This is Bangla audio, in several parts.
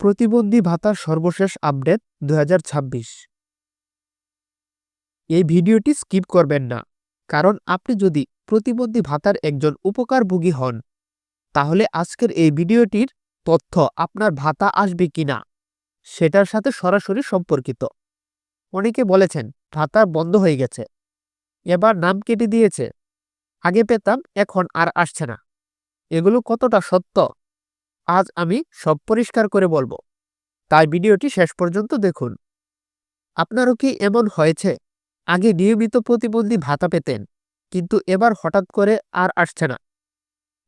প্রতিবন্ধী ভাতার সর্বশেষ আপডেট দু হাজার ছাব্বিশ। এই ভিডিওটি স্কিপ করবেন না, কারণ আপনি যদি প্রতিবন্ধী ভাতার একজন উপকারভোগী হন, তাহলে আজকের এই ভিডিওটির তথ্য আপনার ভাতা আসবে কিনা সেটার সাথে সরাসরি সম্পর্কিত। অনেকে বলেছেন, ভাতা বন্ধ হয়ে গেছে। এবার নাম কেটে দিয়েছে। আগে পেতাম, এখন আর আসছে না। এগুলো কতটা সত্য? আজ আমি সব পরিষ্কার করে বলব। তাই ভিডিওটি শেষ পর্যন্ত দেখুন। আপনারও কি এমন হয়েছে? আগে নিয়মিত প্রতিবন্ধী ভাতা পেতেন, কিন্তু এবার হঠাৎ করে আর আসছে না।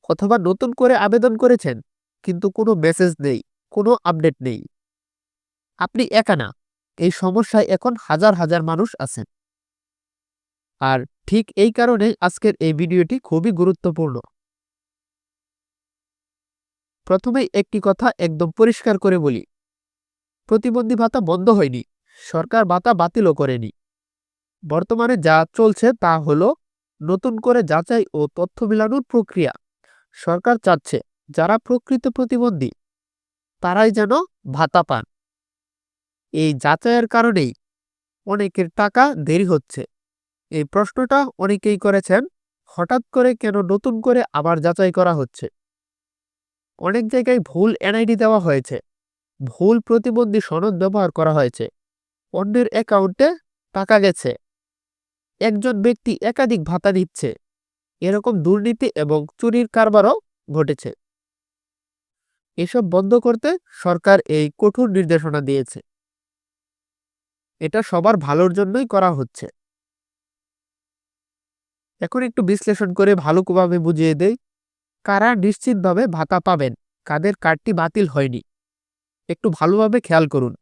অথবা নতুন করে আবেদন করেছেন, কিন্তু কোনো মেসেজ নেই, কোনো আপডেট নেই। আপনি একা না, এই সমস্যায় এখন হাজার হাজার মানুষ আছেন। আর ঠিক এই কারণে আজকের এই ভিডিওটি খুবই গুরুত্বপূর্ণ। প্রথমেই একটি কথা একদম পরিষ্কার করে বলি। প্রতিবন্ধী ভাতা বন্ধ হয়নি, সরকার ভাতা বাতিলও করেনি। বর্তমানে যা চলছে তা হলো নতুন করে যাচাই ও তথ্য মিলানোর প্রক্রিয়া। সরকার চাচ্ছে যারা প্রকৃত প্রতিবন্ধী, তারাই যেন ভাতা পান। এই যাচাইয়ের কারণেই অনেকের টাকা দেরি হচ্ছে। এই প্রশ্নটা অনেকেই করেছেন, হঠাৎ করে কেন নতুন করে আবার যাচাই করা হচ্ছে? অনেক জায়গায় ভুল এনআইডি দেওয়া হয়েছে। ভুল প্রতিবন্ধী সনদ ব্যবহার করা হয়েছে। অন্যের অ্যাকাউন্টে টাকা গেছে। একজন ব্যক্তি একাধিক ভাতা দিচ্ছে। এরকম দুর্নীতি এবং চুরির কারবারও ঘটেছে। এসব বন্ধ করতে সরকার এই কঠোর নির্দেশনা দিয়েছে। এটা সবার ভালোর জন্যই করা হচ্ছে। এখন একটু বিশ্লেষণ করে ভালোভাবে বুঝিয়ে দেই। কারা নিশ্চিতভাবে ভাতা পাবেন? কাদের কার্ডটি বাতিল হয়নি? একটু ভালোভাবে খেয়াল করুন।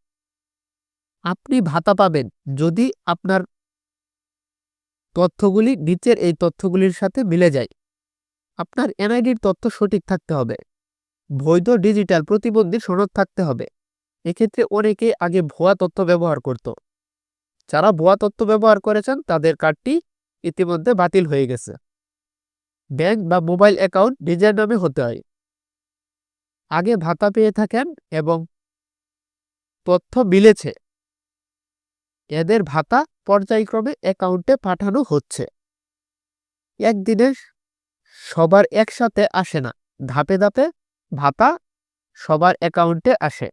আপনি ভাতা পাবেন যদি আপনার তথ্যগুলি নিচের এই তথ্যগুলির সাথে মিলে যায়। আপনার এনআইডির তথ্য সঠিক থাকতে হবে। বৈধ ডিজিটাল প্রতিবন্ধী সনদ থাকতে হবে। এক্ষেত্রে অনেকে আগে ভুয়া তথ্য ব্যবহার করত। যারা ভুয়া তথ্য ব্যবহার করেছেন তাদের কার্ডটি ইতিমধ্যে বাতিল হয়ে গেছে। ব্যাংক বা মোবাইল অ্যাকাউন্ট নিজের নামে হতে হয়। আগে ভাতা পেয়ে থাকেন এবং তথ্য মিলেছে। এদের ভাতা পর্যায়ক্রমে অ্যাকাউন্টে পাঠানো হচ্ছে। একদিনে সবার একসাথে আসে না। ধাপে ধাপে ভাতা সবার অ্যাকাউন্টে আসে।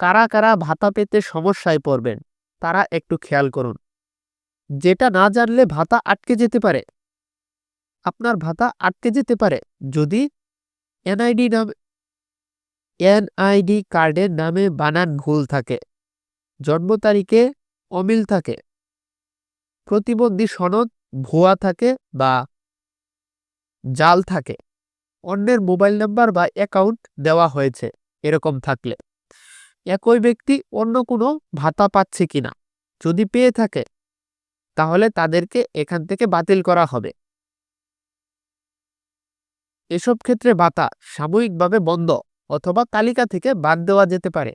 কারা কারা ভাতা পেতে সমস্যায় পড়বেন, তারা একটু খেয়াল করুন। যেটা না জানলে ভাতা আটকে যেতে পারে। আপনার ভাতা আটকে যেতে পারে। যদি এনআইডি নাম, এনআইডি কার্ডের নামে বানান ভুল থাকে, জন্ম তারিখে অমিল থাকে, প্রতিবন্ধী সনদ ভুয়া থাকে বা জাল থাকে, অন্যের মোবাইল নাম্বার বা অ্যাকাউন্ট দেওয়া হয়েছে, এরকম থাকলে। একই ব্যক্তি অন্য কোনো ভাতা পাচ্ছে কিনা, যদি পেয়ে থাকে, তাহলে তাদেরকে এখান থেকে বাতিল করা হবে। এসব ক্ষেত্রে ভাতা সাময়িকভাবে বন্ধ অথবা তালিকা থেকে বাদ দেওয়া যেতে পারে।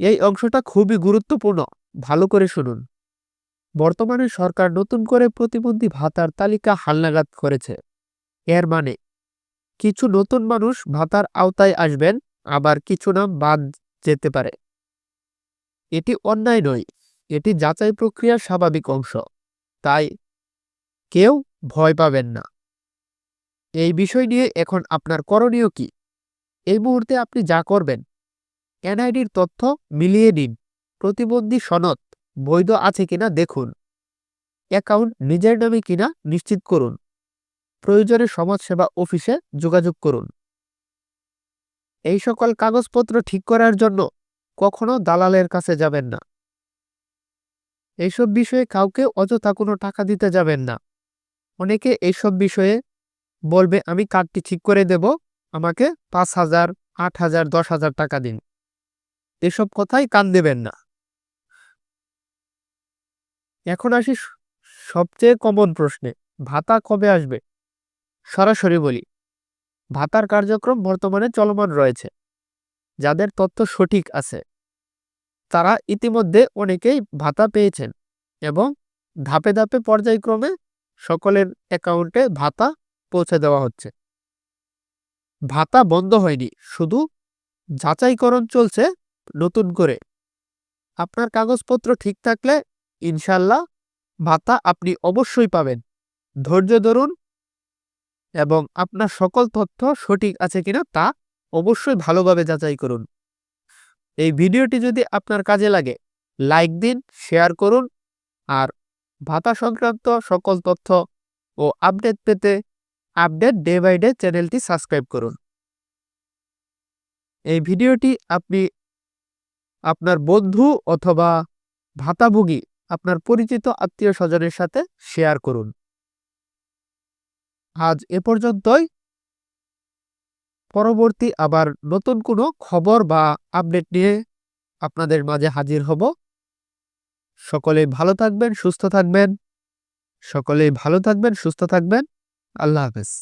এই অংশটা খুবই গুরুত্বপূর্ণ। ভালো করে শুনুন। বর্তমানে সরকার নতুন করে প্রতিবন্ধী ভাতার তালিকা হালনাগাদ করেছে। এর মানে কিছু নতুন মানুষ ভাতার আওতায় আসবেন, আবার কিছু নাম বাদ যেতে পারে। এটি অন্যায় নয়, এটি যাচাই প্রক্রিয়ার স্বাভাবিক অংশ। তাই কেউ ভয় পাবেন না। এই বিষয় নিয়ে এখন আপনার করণীয় কি? এই মুহূর্তে আপনি যা করবেন, এনআইডির তথ্য মিলিয়ে নিন। প্রতিবন্ধী সনদ বৈধ আছে কিনা দেখুন। অ্যাকাউন্ট নিজের নামে কিনা নিশ্চিত করুন। প্রয়োজনে সমাজসেবা অফিসে যোগাযোগ করুন। এই সকল কাগজপত্র ঠিক করার জন্য কখনো দালালের কাছে যাবেন না। এইসব বিষয়ে কাউকে অযথা কোনো টাকা দিতে যাবেন না। অনেকে এইসব বিষয়ে বলবে, আমি কার্ডটি ঠিক করে দেব, আমাকে পাঁচ হাজার, আট হাজার, দশ হাজার টাকা দিন। এসব কথাই কান দেবেন না। এখন আসি সবচেয়ে কমন প্রশ্নে, ভাতা কবে আসবে? সরাসরি বলি, ভাতার কার্যক্রম বর্তমানে চলমান রয়েছে, যাদের তথ্য সঠিক আছে। তারা ইতিমধ্যে অনেকেই ভাতা পেয়েছেন এবং ধাপে ধাপে পর্যায়ক্রমে সকলের অ্যাকাউন্টে ভাতা পৌঁছে দেওয়া হচ্ছে। ভাতা বন্ধ হয়নি, শুধু যাচাইকরণ চলছে নতুন করে। আপনার কাগজপত্র ঠিক থাকলে ইনশাল্লাহ ভাতা আপনি অবশ্যই পাবেন। ধৈর্য ধরুন এবং আপনার সকল তথ্য সঠিক আছে কিনা তা অবশ্যই ভালোভাবে যাচাই করুন। এই ভিডিওটি যদি আপনার কাজে লাগে, লাইক দিন, শেয়ার করুন আর ভাতা সংক্রান্ত সকল তথ্য ও আপডেট পেতে আপডেট ডে বাই ডে চ্যানেলটি সাবস্ক্রাইব করুন। এই ভিডিওটি আপনি আপনার বন্ধু অথবা ভাতাভোগী, আপনার পরিচিত আত্মীয় স্বজনের সাথে শেয়ার করুন। আজ এ পর্যন্তই। পরবর্তী আবার নতুন কোনো খবর বা আপডেট নিয়ে আপনাদের মাঝে হাজির হব। সকলেই ভালো থাকবেন, সুস্থ থাকবেন। সকলেই ভালো থাকবেন, সুস্থ থাকবেন। আল্লাহ হাফেজ।